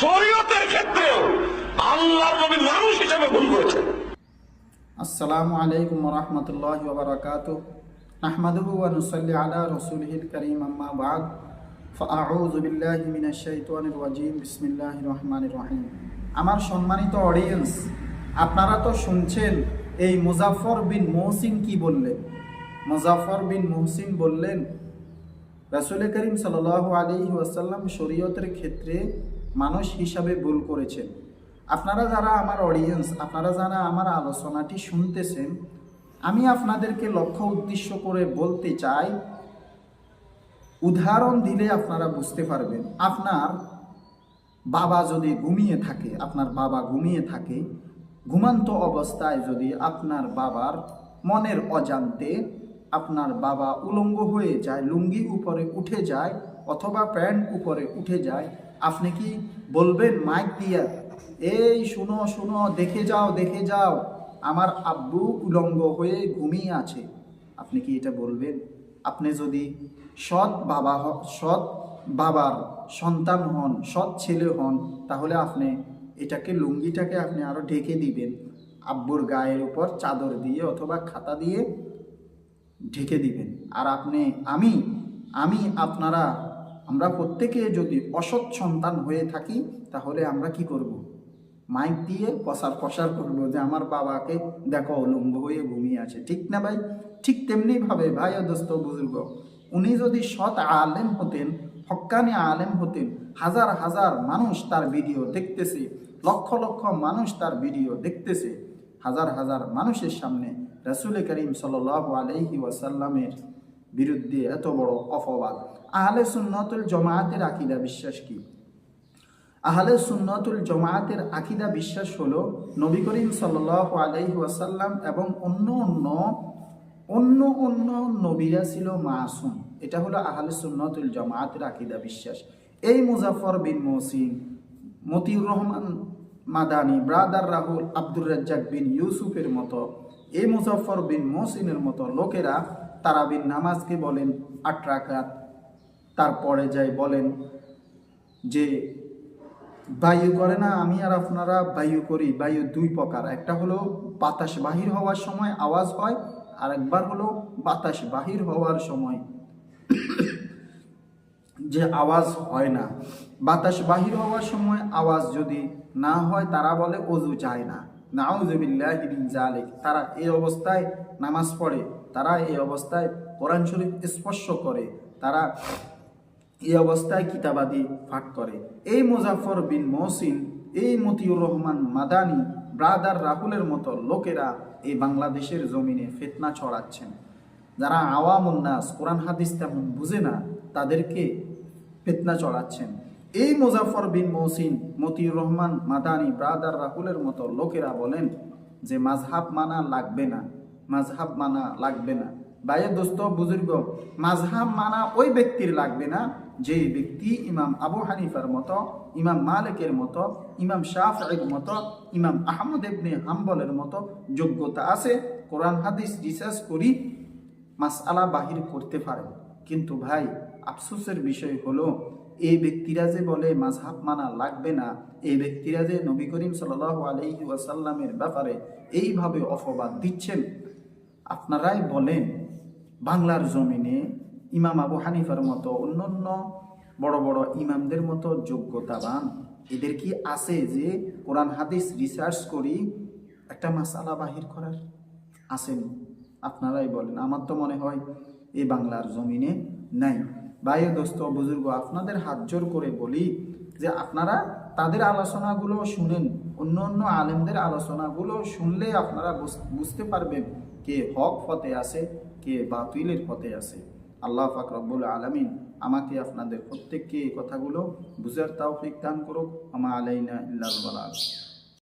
শরীয়তের ক্ষেত্রেও আল্লাহর নবী মানুষ হিসেবে ভুল আসসালামু আলাইকুম রহমতুল্লাহ ওবরাকাত নাহমাদুহু ওয়া নুসাল্লি আলা রাসূলিহিল কারীম, আম্মা বাদ। ফাআউযু বিল্লাহি মিনাশ শাইতানির রাজীম। বিসমিল্লাহির রহমানির রহিম। আমার সম্মানিত অডিয়েন্স আপনারা তো শুনছেন এই মুজাফফর বিন মহসিন কি বললেন? মুজাফফর বিন মহসিন বললেন রাসূল করিম সাল্লাল্লাহু আলাইহি ওয়াসাল্লাম শরীয়তের ক্ষেত্রে মানুষ হিসাবে ভুল করেছেন। আপনারা যারা আমার অডিয়েন্স আপনারা যারা আমার আলোচনাটি শুনতেছেন, আমি আপনাদেরকে লক্ষ্য উদ্দেশ্য করে বলতে চাই, উদাহরণ দিলে আপনারা বুঝতে পারবেন, আপনার বাবা যদি ঘুমিয়ে থাকে, আপনার বাবা ঘুমিয়ে থাকে, ঘুমান্ত অবস্থায় যদি আপনার বাবার মনের অজান্তে আপনার বাবা উলঙ্গ হয়ে যায়, লুঙ্গি উপরে উঠে যায় অথবা প্যান্ট উপরে উঠে যায় আপনি কি বলবেন, মাইক দিয়া? এই শুনো শুনো, দেখে যাও দেখে যাও, আমার আব্বু উলঙ্গ হয়ে ঘুমিয়ে আছে। আপনি কি এটা বলবেন? আপনি যদি সৎ বাবা সৎ বাবার সন্তান হন, সৎ ছেলে হন, তাহলে আপনি এটাকে, লুঙ্গিটাকে আপনি আরও ঢেকে দিবেন। আব্বুর গায়ের উপর চাদর দিয়ে অথবা খাতা দিয়ে ঢেকে দিবেন। আর আপনি, আমি আমি আপনারা আমরা প্রত্যেকে যদি অসৎ সন্তান হয়ে থাকি, তাহলে আমরা কি করব? মাইক দিয়ে প্রসার প্রসার করব যে আমার বাবাকে দেখো উলঙ্গ হয়ে ঘুমিয়ে আছে। ঠিক না ভাই? ঠিক তেমনি ভাবে, ভাই দোস্ত বুজুর্গ, উনি যদি সৎ আলেম হতেন, হক্কানি আলেম হতেন, হাজার হাজার মানুষ তার ভিডিও দেখতেছে, লক্ষ লক্ষ মানুষ তার ভিডিও দেখতেছে, হাজার হাজার মানুষের সামনে রাসুল করিম সাল আলহি ওয়াসাল্লামের বিরুদ্ধে এত বড় অপবাদ। আহলে সুন্নতুল জমায়াতের আকিদা বিশ্বাস কি? আহলে সুন্নতুল জমায়াতের আকিদা বিশ্বাস হলো নবী করিম সাল ওয়াসাল্লাম এবং অন্য অন্য অন্য অন্য নবীরা ছিল মাসুম। এটা হলো আহলে সুন্নতুল জমায়াতের আকিদা বিশ্বাস। এই মুজাফর বিন মহসিন, মতিউর রহমান মাদানি, ব্রাদার রাহুল আব্দুর রাজ্জাক বিন ইউসুফের মতো, এই মুজাফর বিন মহসিনের মতো লোকেরা তারাবিন নামাজকে বলেন আট রাকাত। তারপরে যাই বলেন যে বায়ু করে না, আমি আর আপনারা বায়ু করি। বায়ু দুই প্রকার। একটা হলো বাতাস বাহির হওয়ার সময় আওয়াজ হয়, আর একবার হলো বাতাস বাহির হওয়ার সময়। যে আওয়াজ হয় না। বাতাস বাহির হওয়ার সময় আওয়াজ যদি না হয়, তারা বলে অজু চায় না। নাউজুবিল্লাহ জালেক তারা এই অবস্থায় নামাজ পড়ে, তারা এই অবস্থায় কোরআন শরীফ স্পর্শ করে, তারা এই অবস্থায় কিতাবাদি পাঠ করে। এই মুজাফর বিন মহসিন, এই মতিউর রহমান মাদানি, ব্রাদার রাহুলের মতো লোকেরা এই বাংলাদেশের জমিনে ফেতনা ছড়াচ্ছেন। যারা আওয়াম উন্নাস কোরআন হাদিস তেমন বুঝে না, তাদেরকে ফেতনা চড়াচ্ছেন এই মুজাফর বিন মহসিন মতিউর রহমান, মাদানি ব্রাদার রাহুলের মতো লোকেরা বলেন যে মাঝহাব মানা লাগবে না মাঝহাব মানা লাগবে না। বাইরে দোস্ত, বুজুর্গ মাঝহাব মানা ওই ব্যক্তির লাগবে না যে ব্যক্তি ইমাম আবু হানিফার মতো, ইমাম মালিকের মতো, ইমাম শাফের মতো, ইমাম আহমদ ইবনে হাম্বলের মতো যোগ্যতা আছে, কোরআন, হাদিস, রিসার্চ করি মাসআলা বাহির করতে পারে। কিন্তু ভাই, আফসোসের বিষয় হলো এই ব্যক্তিরা যে বলে মাঝহাব মানা লাগবে না, এই ব্যক্তিরা যে নবী করিম সাল আলহি ওয়াসাল্লামের ব্যাপারে এইভাবে অপবাদ দিচ্ছেন, আপনারাই বলেন, বাংলার জমিনে ইমাম আবু হানিফার মতো অন্যান্য বড় বড় ইমামদের মতো যোগ্যতাবান, এদের কি আছে যে কোরআন, হাদিস রিসার্চ করি একটা মাসালা বাহির করার? আসেনি। আপনারাই বলেন। আমার তো মনে হয় এই বাংলার জমিনে নাই। ভাই দোস্ত, বুজুর্গ, আপনাদের হাত জোর করে বলি যে আপনারা তাদের আলোচনাগুলো শুনেন, অন্য অন্য আলেমদের আলোচনাগুলো শুনলে আপনারা বুঝ- বুঝতে পারবেন কে হক ফতে আছে, কে বাতিলের পথে আছে। আল্লাহ ফাকরবুল আলমিন আমাকে আপনাদের প্রত্যেককে এই কথাগুলো বুঝার তাও ফিক দান করুক। আমা আলাইনা ইল্লাল বালাগ।